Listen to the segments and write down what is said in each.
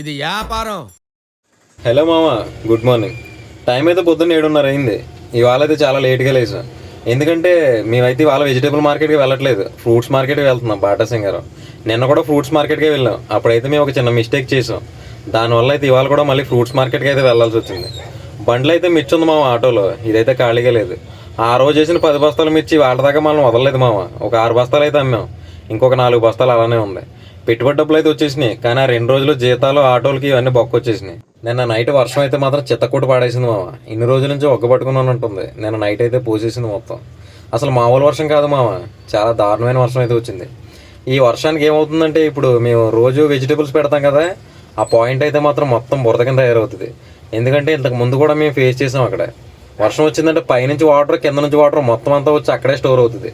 ఇది వ్యాపారం. హలో మామ గుడ్ మార్నింగ్ టైం అయితే పొద్దున్న ఏడున్నర అయింది. ఇవాళ అయితే చాలా లేట్గా లేసాం ఎందుకంటే మేమైతే ఇవాళ వెజిటేబుల్ మార్కెట్కి వెళ్ళట్లేదు. ఫ్రూట్స్ మార్కెట్కి వెళ్తున్నాం బాటా సింగర్ నిన్న కూడా ఫ్రూట్స్ మార్కెట్కే వెళ్ళాం. అప్పుడైతే మేము ఒక చిన్న మిస్టేక్ చేసాం. దానివల్ల అయితే ఇవాళ కూడా మళ్ళీ ఫ్రూట్స్ మార్కెట్కి అయితే వెళ్ళాల్సి వచ్చింది. బండ్లు అయితే మిర్చి ఉంది మామ ఆటోలో. ఇదైతే ఖాళీగా లేదు. ఆ రోజు చేసిన పది బస్తాలు మిర్చి వాళ్ళ దాకా మనం వదలలేదు మామ. ఒక ఆరు బస్తాలు అయితే అమ్మాం. ఇంకొక నాలుగు బస్తాలు అలానే ఉంది. పెట్టుబడి డబ్బులు అయితే వచ్చేసినాయి. కానీ ఆ రెండు రోజులు జీతాలు ఆటోలకి ఇవన్నీ బొక్క వచ్చేసినాయి నిన్న నైట్ వర్షం అయితే మాత్రం చిత్తకూట పాడేసింది మామ. ఇన్ని రోజుల నుంచి ఒగ్గబట్టుకున్నాను ఉంటుంది నిన్న నైట్ అయితే పోసేసింది మొత్తం. అసలు మామూలు వర్షం కాదు మామ. చాలా దారుణమైన వర్షం అయితే వచ్చింది. ఈ వర్షానికి ఏమవుతుందంటే ఇప్పుడు మేము రోజు వెజిటేబుల్స్ పెడతాం కదా ఆ పాయింట్ అయితే మాత్రం మొత్తం బురద కింద తయారవుతుంది. ఎందుకంటే ఇంతకు ముందు కూడా మేము ఫేస్ చేసాం అక్కడ. వర్షం వచ్చిందంటే పైనుంచి వాటర్ కింద నుంచి వాటర్ మొత్తం అంతా వచ్చి అక్కడే స్టోర్ అవుతుంది.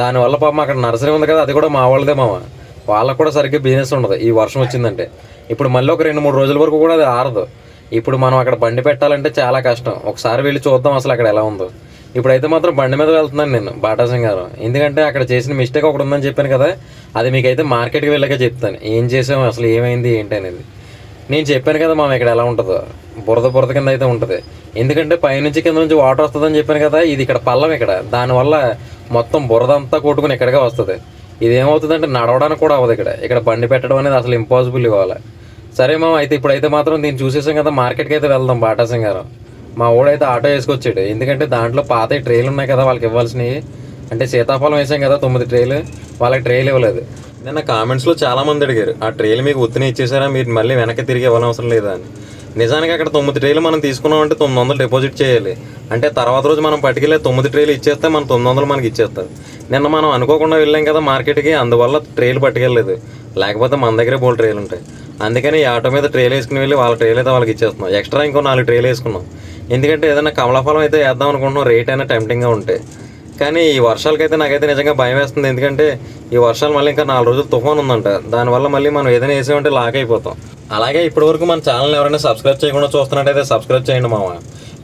దానివల్ల పాపం అక్కడ నర్సరీ ఉంది కదా అది కూడా మా వాళ్ళదే మామ. వాళ్ళకు కూడా సరిగ్గా బిజినెస్ ఉండదు. ఈ వర్షం వచ్చిందంటే. ఇప్పుడు మళ్ళీ ఒక రెండు మూడు రోజుల వరకు కూడా అది ఆరదు. ఇప్పుడు మనం అక్కడ బండి పెట్టాలంటే చాలా కష్టం. ఒకసారి వెళ్ళి చూద్దాం అసలు అక్కడ ఎలా ఉందో. ఇప్పుడైతే మాత్రం బండి మీద వెళ్తున్నాను నేను బాటా సింగారం ఎందుకంటే అక్కడ చేసిన మిస్టేక్ ఒకటి ఉందని చెప్పాను కదా అది మీకైతే మార్కెట్కి వెళ్ళాక చెప్తాను. ఏం చేసాము అసలు ఏమైంది ఏంటి అనేది. నేను చెప్పాను కదా మనం ఇక్కడ ఎలా ఉంటుందో. బురద బురద కింద అయితే ఉంటుంది. ఎందుకంటే పైనుంచి కింద నుంచి వాటర్ వస్తుందని చెప్పాను కదా ఇది ఇక్కడ పల్లం ఇక్కడ. దానివల్ల మొత్తం బురద అంతా కొట్టుకుని ఇక్కడికే వస్తుంది. ఇది ఏమవుతుందంటే నడవడానికి కూడా అవ్వదు ఇక్కడ. ఇక్కడ బండి పెట్టడం అనేది అసలు ఇంపాసిబుల్ ఇవ్వాలి సరే మా అయితే ఇప్పుడైతే మాత్రం దీన్ని చూసేసాం కదా మార్కెట్కి అయితే వెళ్దాం బాటా సింగారం మా ఊడైతే ఆటో వేసుకొచ్చాడు. ఎందుకంటే దాంట్లో పాత ట్రేలు ఉన్నాయి కదా వాళ్ళకి ఇవ్వాల్సినవి. అంటే సీతాఫలం వేసాం కదా తొమ్మిది ట్రేలు వాళ్ళకి ట్రేలు ఇవ్వలేదు. నిన్న కామెంట్స్లో చాలా మంది అడిగారు ఆ ట్రేలు మీకు ఉత్తిని ఇచ్చేసారా? మీరు మళ్ళీ వెనక్కి తిరిగి ఇవ్వాలని అవసరం లేదా? అని. నిజానికి అక్కడ తొమ్మిది ట్రేలు మనం తీసుకున్నామంటే తొమ్మిది వందలు డిపాజిట్ చేయాలి. అంటే తర్వాత రోజు మనం పట్టుకెళ్ళి తొమ్మిది ట్రేలు ఇచ్చేస్తే మనం తొమ్మిది వందలు మనకి ఇచ్చేస్తారు. నిన్న మనం అనుకోకుండా వెళ్ళాం కదా మార్కెట్కి అందువల్ల ట్రేలు పట్టుకెళ్ళలేదు. లేకపోతే మన దగ్గరే బోల్ ట్రేలు ఉంటాయి. అందుకని ఈ ఆటో మీద ట్రేలు వేసుకుని వెళ్ళి వాళ్ళ ట్రేలు అయితే వాళ్ళకి ఇచ్చేస్తున్నాం. ఎక్స్ట్రా ఇంకో నాలుగు ట్రేలు వేసుకున్నాం. ఎందుకంటే ఏదైనా కమలఫలం అయితే వేద్దాం అనుకుంటున్నాం రేట్ అయినా టెంప్టింగ్గా ఉంటాయి కానీ ఈ వర్షాలకైతే నాకైతే నిజంగా భయం వేస్తుంది. ఎందుకంటే ఈ వర్షాలు మళ్ళీ ఇంకా నాలుగు రోజులు తుఫాన్ ఉందంట. దానివల్ల మళ్ళీ మనం ఏదైనా వేసామంటే లాక్ అయిపోతాం. అలాగే ఇప్పటివరకు మన ఛానల్ ఎవరైనా సబ్స్క్రైబ్ చేయకుండా చూస్తున్నట్టయితే సబ్స్క్రైబ్ చేయండి మామ.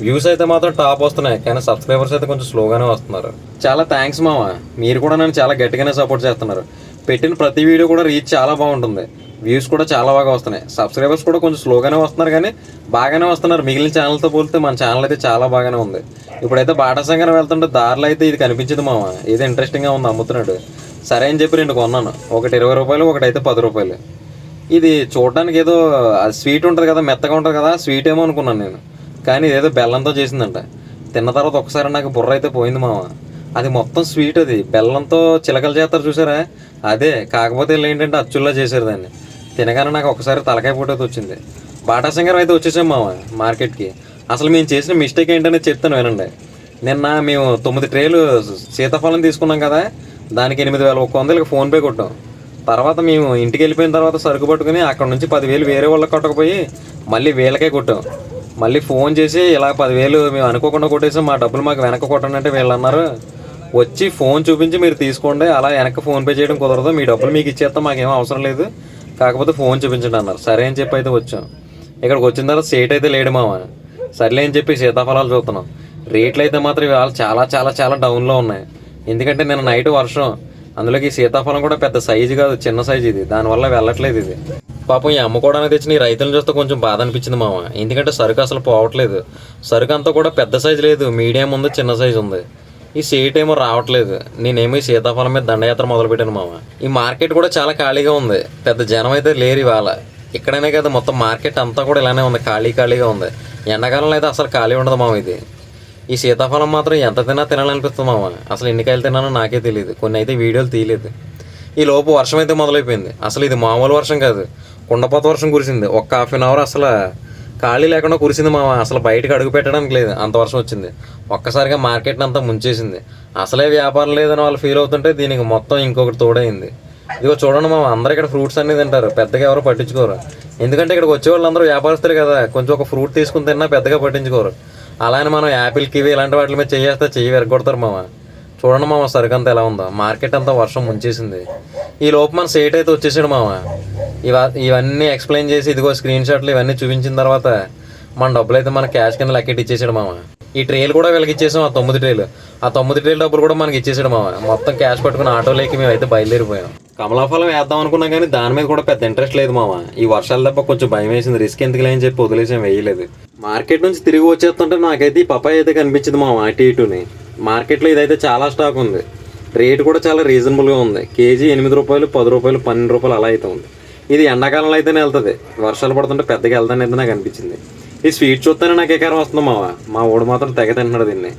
వ్యూస్ అయితే మాత్రం టాప్ వస్తున్నాయి కానీ సబ్స్క్రైబర్స్ అయితే కొంచెం స్లోగానే వస్తున్నారు. చాలా థ్యాంక్స్ మామ. మీరు కూడా నన్ను చాలా గట్టిగానే సపోర్ట్ చేస్తున్నారు. పెట్టిన ప్రతి వీడియో కూడా రీచ్ చాలా బాగుంటుంది. వ్యూస్ కూడా చాలా బాగా వస్తున్నాయి. సబ్స్క్రైబర్స్ కూడా కొంచెం స్లోగానే వస్తున్నారు కానీ బాగానే వస్తున్నారు. మిగిలిన ఛానల్తో పోలితే మన ఛానల్ అయితే చాలా బాగానే ఉంది. ఇప్పుడైతే బాటా వెళ్తుంటే దారిలో అయితే ఇది కనిపించింది మామ. ఇది ఇంట్రెస్టింగ్గా ఉంది అమ్ముతున్నాడు. సరే అని చెప్పి రెండు కొన్నాను. ఒకటి ఇరవై రూపాయలు ఒకటి అయితే పది రూపాయలు. ఇది చూడడానికి ఏదో స్వీట్ ఉంటుంది కదా మెత్తగా ఉంటుంది కదా స్వీట్ ఏమో అనుకున్నాను నేను. కానీ ఇదేదో బెల్లంతో చేసిందంట. తిన్న తర్వాత ఒకసారి నాకు బుర్ర అయితే పోయింది మామ. అది మొత్తం స్వీట్ అది. బెల్లంతో చిలకలు చేస్తారు చూసారా? అదే కాకపోతే వీళ్ళు ఏంటంటే అచ్చుల్లా చేశారు దాన్ని. తినగానే నాకు ఒకసారి తలకాయ ఫోటో వచ్చింది. బాటా సింగర్ అయితే వచ్చేసాం మామ మార్కెట్కి. అసలు మేము చేసిన మిస్టేక్ ఏంటనేది చెప్తాను వినండి. నిన్న మేము తొమ్మిది ట్రేలు సీతాఫలం తీసుకున్నాం కదా దానికి ఎనిమిది వేల ఒక్క వందలకి ఫోన్పే కొట్టాం. తర్వాత మేము ఇంటికి వెళ్ళిపోయిన తర్వాత సరుకు పట్టుకుని అక్కడ నుంచి పదివేలు వేరే వాళ్ళకి కొట్టకపోయి మళ్ళీ వీళ్ళకే కొట్టాం. మళ్ళీ ఫోన్ చేసి ఇలా పదివేలు మేము అనుకోకుండా కొట్టేసి మా డబ్బులు మాకు వెనక కొట్టండి అంటే వీళ్ళు అన్నారు. వచ్చి ఫోన్ చూపించి మీరు తీసుకోండి అలా వెనక ఫోన్ పే చేయడం కుదరదు మీ డబ్బులు మీకు ఇచ్చేస్తాం మాకేం అవసరం లేదు. కాకపోతే ఫోన్ చూపించండి అన్నారు. సరే అని చెప్పి అయితే వచ్చాం. ఇక్కడికి వచ్చిన తర్వాత సేట్ అయితే లేడు మామ. సర్లే అని చెప్పి సీతాఫలాలు చూస్తున్నాం. రేట్లు అయితే మాత్రం ఇవాళ చాలా చాలా చాలా డౌన్లో ఉన్నాయి. ఎందుకంటే నేను నైట్ వర్షం. అందులోకి ఈ సీతాఫలం కూడా పెద్ద సైజు కాదు చిన్న సైజు ఇది. దానివల్ల వెళ్ళట్లేదు ఇది. పాపం ఈ అమ్ముకోవడానికి తెచ్చిన ఈ రైతులను చూస్తే కొంచెం బాధ అనిపించింది మామ. ఎందుకంటే సరుకు అసలు పోవట్లేదు. సరుకు అంతా కూడా పెద్ద సైజు లేదు మీడియం ఉంది చిన్న సైజు ఉంది. ఈ సీట్ ఏమో రావట్లేదు. నేనేమో ఈ సీతాఫలం మీద దండయాత్ర మొదలుపెట్టాను మామ. ఈ మార్కెట్ కూడా చాలా ఖాళీగా ఉంది. పెద్ద జనం అయితే లేరు ఇవాళ. ఇక్కడనే కదా మొత్తం మార్కెట్ అంతా కూడా ఇలానే ఉంది ఖాళీ ఖాళీగా ఉంది. ఎండాకాలంలో అయితే అసలు ఖాళీ ఉండదు మామ ఇది. ఈ సీతాఫలం మాత్రం ఎంత తిన్నా తినాలనిపిస్తుంది మామ. అసలు ఎన్ని కాయలు తిన్నానో నాకే తెలియదు కొన్ని అయితే వీడియోలు తీయలేదు. ఈ లోపు వర్షం అయితే మొదలైపోయింది. అసలు ఇది మామూలు వర్షం కాదు. కుండపోత వర్షం కురిసింది. ఒక్క హాఫ్ అన్ అవర్ అసలు ఖాళీ లేకుండా కురిసింది మామ. అసలు బయటకు అడుగు పెట్టడానికి లేదు. అంత వర్షం వచ్చింది. ఒక్కసారిగా మార్కెట్ని అంతా ముంచేసింది. అసలే వ్యాపారం లేదని వాళ్ళు ఫీల్ అవుతుంటే దీనికి మొత్తం ఇంకొకటి తోడైంది. ఇదిగో చూడండి మామ. అందరూ ఇక్కడ ఫ్రూట్స్ అన్నీ తింటారు. పెద్దగా ఎవరు పట్టించుకోరు. ఎందుకంటే ఇక్కడికి వచ్చే వాళ్ళందరూ వ్యాపారస్తులు కదా. కొంచెం ఒక ఫ్రూట్ తీసుకుని తిన్నా పెద్దగా పట్టించుకోరు. అలానే మనం యాపిల్ కివి ఇలాంటి వాటి మీద చేయేస్తే చెయ్యి విరగొడతారు మామ. చూడండి మామ సరుకు అంత ఎలా ఉందో. మార్కెట్ అంతా వర్షం ముంచేసింది. ఈ లోపు మన సేట్ అయితే వచ్చేసాడు మామ. ఇవ ఇవన్నీ ఎక్స్ప్లెయిన్ చేసి ఇదిగో స్క్రీన్ షాట్లు ఇవన్నీ చూపించిన తర్వాత మన డబ్బులు అయితే మన క్యాష్ కింద లెక్కెట్ ఇచ్చేసాడు మామ. ఈ ట్రేలు కూడా వీళ్ళకి ఇచ్చేసాం ఆ తొమ్మిది ట్రేలు ఆ తొమ్మిది ట్రైల్ డబ్బులు కూడా మనకి ఇచ్చేసాడు మామ. మొత్తం క్యాష్ పట్టుకుని ఆటోలోకి మేము అయితే బయలుదేరిపోయాం. కమలాఫలం వేద్దాం అనుకున్నా కానీ దాని మీద కూడా పెద్ద ఇంట్రెస్ట్ లేదు మామ. ఈ వర్షాలు తప్ప కొంచెం భయం వేసింది. రిస్క్ ఎందుకు లేని చెప్పి వదిలేసాం వేయలేదు. మార్కెట్ నుంచి తిరిగి వచ్చేస్తుంటే నాకైతే ఈ పపాయ అయితే కనిపించింది మామ అటు ఇటుని. మార్కెట్లో ఇదైతే చాలా స్టాక్ ఉంది. రేటు కూడా చాలా రీజనబుల్గా ఉంది. కేజీ ఎనిమిది రూపాయలు పది రూపాయలు పన్నెండు రూపాయలు అలా అయితే ఉంది. ఇది ఎండాకాలంలో అయితేనే వెళ్తుంది వర్షాలు పడుతుంటే పెద్దగా వెళ్తాను అయితే నాకు అనిపించింది. ఈ స్వీట్ చూస్తేనే నాకు ఎకారం వస్తుంది మావా. మా ఊడు మాత్రం తెగ తింటున్నాడు దీన్ని.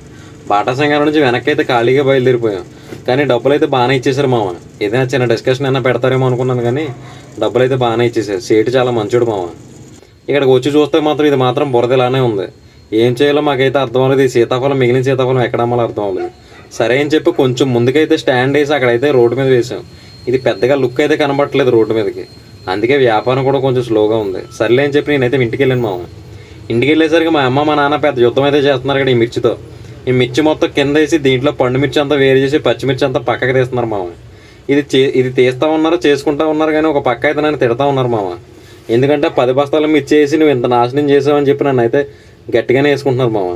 బాటా సంఘాల నుంచి వెనక్కి అయితే ఖాళీగా బయలుదేరిపోయాం. కానీ డబ్బులు అయితే బాగానే ఇచ్చేసారు మామ ఏదైనా చిన్న డిస్కషన్ అయినా పెడతారేమో అనుకున్నాను కానీ డబ్బులు అయితే బాగానే ఇచ్చేసారు సీటు చాలా మంచోడు మావ. ఇక్కడికి వచ్చి చూస్తే మాత్రం ఇది మాత్రం బురద ఇలానే ఉంది. ఏం చేయాలో మాకైతే అర్థం అవ్వలేదు. ఈ సీతాఫలం మిగిలిన సీతాఫలం ఎక్కడ అమ్మాలో అర్థం అవ్వలేదు. సరే అని చెప్పి కొంచెం ముందుకైతే స్టాండ్ వేసి అక్కడైతే రోడ్డు మీద వేసాం ఇది పెద్దగా లుక్ అయితే కనబడట్లేదు రోడ్డు మీదకి. అందుకే వ్యాపారం కూడా కొంచెం స్లోగా ఉంది. సర్లే అని చెప్పి నేనైతే ఇంటికి వెళ్ళాను మామ. ఇంటికి వెళ్ళేసరికి మా అమ్మ మా నాన్న పెద్ద యుద్ధం అయితే చేస్తున్నారు కదా ఈ మిర్చితో. ఈ మిర్చి మొత్తం కింద వేసి దీంట్లో పండు మిర్చి అంతా వేరు చేసి పచ్చిమిర్చి అంతా పక్కకి తీస్తున్నారు మామ. ఇది చే ఇది తీస్తా ఉన్నారు చేసుకుంటా ఉన్నారు కానీ ఒక పక్క అయితే నన్ను తిడతా ఉన్నారు మామ. ఎందుకంటే పది బస్తాలు మిర్చి వేసి నువ్వు ఇంత నాశనం చేసావని చెప్పి నన్ను అయితే గట్టిగానే వేసుకుంటున్నారు మామ.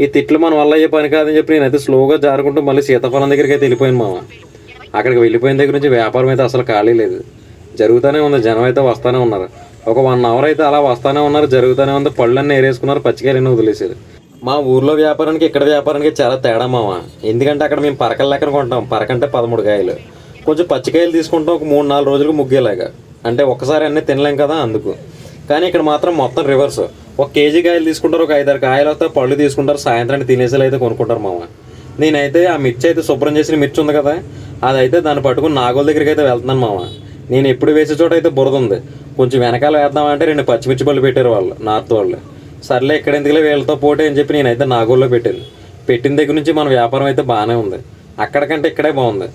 ఈ తిట్లు మన వల్ల అయ్యే పని కాదని చెప్పి నేనైతే స్లోగా జారుకుంటూ మళ్ళీ సీతాఫలం దగ్గరికి అయితే వెళ్ళిపోయాను మామ. అక్కడికి వెళ్ళిపోయిన దగ్గర నుంచి వ్యాపారం అయితే అసలు ఖాళీ లేదు. జరుగుతూనే ఉంది. జనం అయితే వస్తూనే ఉన్నారు. ఒక వన్ అవర్ అయితే అలా వస్తూనే ఉన్నారు. జరుగుతూనే ఉంది. పళ్ళన్నీ ఏరేసుకున్నారు. పచ్చికాయలన్నీ వదిలేసారు మా ఊర్లో వ్యాపారానికి ఇక్కడ వ్యాపారానికి చాలా తేడా మామ ఎందుకంటే అక్కడ మేము పరకల లెక్కన కొంటాం. పరకంటే పదమూడు కాయలు. కొంచెం పచ్చికాయలు తీసుకుంటాం. ఒక మూడు నాలుగు రోజులకు ముగ్గేలాగా. అంటే ఒక్కసారి అన్నీ తినలేం కదా అందుకు. కానీ ఇక్కడ మాత్రం మొత్తం రివర్స్. ఒక కేజీ కాయలు తీసుకుంటారు. ఒక ఐదారు కాయలు వస్తే పళ్ళు తీసుకుంటారు. సాయంత్రానికి తినేసేలు అయితే కొనుక్కుంటారు మామ నేనైతే ఆ మిర్చి అయితే శుభ్రం చేసిన మిర్చి ఉంది కదా. అదైతే దాన్ని పట్టుకుని నాగోల్ దగ్గరికి అయితే వెళ్తున్నాను మామ నేను ఎప్పుడు వేసే చోట అయితే బురద ఉంది. కొంచెం వెనకాల వేద్దామంటే రెండు పచ్చిమిర్చి పళ్ళు పెట్టారు వాళ్ళు నార్త్ వాళ్ళు. సర్లే ఇక్కడ ఎందుకులే వీళ్ళతో పోటీ అని చెప్పి నేనైతే నాగోల్లో పెట్టాను పెట్టిన దగ్గర నుంచి మన వ్యాపారం అయితే బాగానే ఉంది. అక్కడికంటే ఇక్కడే బాగుంది.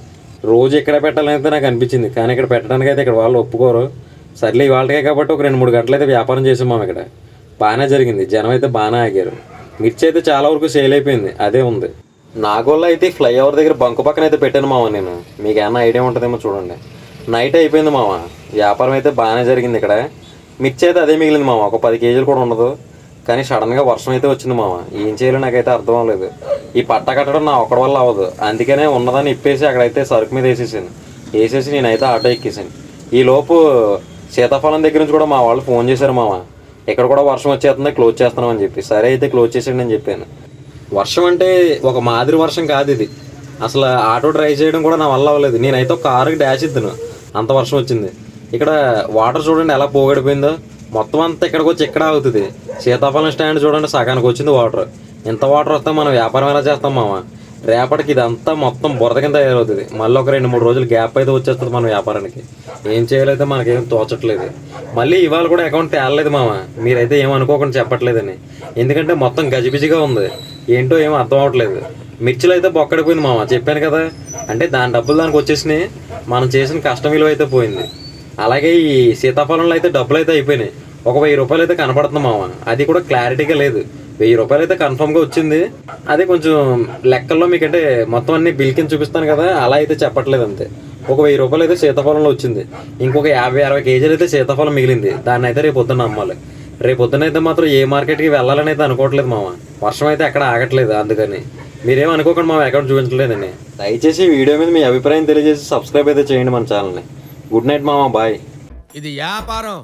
రోజు ఇక్కడే పెట్టాలని అయితే నాకు అనిపించింది. కానీ ఇక్కడ పెట్టడానికి అయితే ఇక్కడ వాళ్ళు ఒప్పుకోరు. సర్లే ఇవాళకే కాబట్టి ఒక రెండు మూడు గంటలు అయితే వ్యాపారం చేసాం మనం ఇక్కడ. బాగానే జరిగింది. జనం అయితే బాగానే ఆగారు. మిర్చి అయితే చాలా వరకు సేల్ అయిపోయింది. అదే ఉంది. నాగోల్లో అయితే ఫ్లైఓవర్ దగ్గర బంకు పక్కన అయితే పెట్టాను మామ నేను. మీకు ఏమైనా ఐడియా ఉంటుందేమో చూడండి. నైట్ అయిపోయింది మామ. వ్యాపారం అయితే బాగానే జరిగింది ఇక్కడ. మిర్చి అయితే అదే మిగిలింది మామ. ఒక పది కేజీలు కూడా ఉండదు. కానీ సడన్గా వర్షం అయితే వచ్చింది మామ. ఏం చేయాలో నాకైతే అర్థం అవ్వలేదు. ఈ పట్ట కట్టడం నా ఒక్కడి వల్ల అవ్వదు. అందుకనే ఉన్నదని ఇప్పేసి అక్కడైతే సరుకు మీద వేసేసాను. వేసేసి నేనైతే ఆటో ఎక్కేసాను. ఈ లోపు సీతాఫలం దగ్గర నుంచి కూడా మా వాళ్ళు ఫోన్ చేశారు మామ. ఇక్కడ కూడా వర్షం వచ్చేస్తుంది క్లోజ్ చేస్తున్నామని చెప్పి. సరే అయితే క్లోజ్ చేసేయండి అని చెప్పాను. వర్షం అంటే ఒక మాదిరి వర్షం కాదు ఇది. అసలు ఆటో డ్రైవ్ చేయడం కూడా నా వల్ల అవ్వలేదు. నేనైతే ఒక కారుకి డాష్ ఇద్దాను. అంత వర్షం వచ్చింది. ఇక్కడ వాటర్ చూడండి ఎలా పోగడిపోయిందో. మొత్తం అంతా ఇక్కడికి వచ్చి ఇక్కడ అవుతుంది సీతాఫలం స్టాండ్ చూడండి సగానికి వచ్చింది వాటర్. ఇంత వాటర్ వస్తే మనం వ్యాపారం ఎలా చేస్తాం మామ? రేపటికి ఇదంతా మొత్తం బురద కింద తయారవుతుంది. మళ్ళీ ఒక రెండు మూడు రోజులు గ్యాప్ అయితే వచ్చేస్తుంది మన వ్యాపారానికి. ఏం చేయాలైతే మనకేం తోచట్లేదు. మళ్ళీ ఇవాళ కూడా అకౌంట్ తేలలేదు మామ. మీరైతే ఏం అనుకోకుండా చెప్పట్లేదని. ఎందుకంటే మొత్తం గజిబిజిగా ఉంది. ఏంటో ఏం అర్థం అవ్వట్లేదు. మిర్చిలో అయితే బొక్కడిపోయింది మామ చెప్పాను కదా. అంటే దాని డబ్బులు దానికి వచ్చేసినాయి. మనం చేసిన కష్టం విలువ అయితే పోయింది. అలాగే ఈ సీతాఫలంలో అయితే డబ్బులు అయితే అయిపోయినాయి. ఒక వెయ్యి రూపాయలు అయితే కనపడుతుంది మామ. అది కూడా క్లారిటీగా లేదు. వెయ్యి రూపాయలు అయితే కన్ఫర్మ్గా వచ్చింది. అదే కొంచెం లెక్కల్లో మీకంటే మొత్తం అన్ని బిల్ కింద చూపిస్తాను కదా. అలా అయితే చెప్పట్లేదు అంతే. ఒక వెయ్యి రూపాయలు అయితే సీతాఫలంలో వచ్చింది. ఇంకొక యాభై అరవై కేజీలు అయితే సీతాఫలం మిగిలింది. దాన్ని అయితే రేపు పొద్దున్న అమ్మాలి. రేపు పొద్దున అయితే మాత్రం ఏ మార్కెట్కి వెళ్ళాలని అయితే అనుకోవట్లేదు మామ. వర్షం అయితే ఎక్కడ ఆగట్లేదు అందుకని. మీరేం అనుకోకుండా మా అకౌంట్ చూపించలేదండి. దయచేసి ఈ వీడియో మీద మీ అభిప్రాయం తెలియజేసి సబ్స్క్రైబ్ అయితే చేయండి మన ఛానల్ని గుడ్ నైట్ మామ బాయ్ ఇది వ్యాపారం.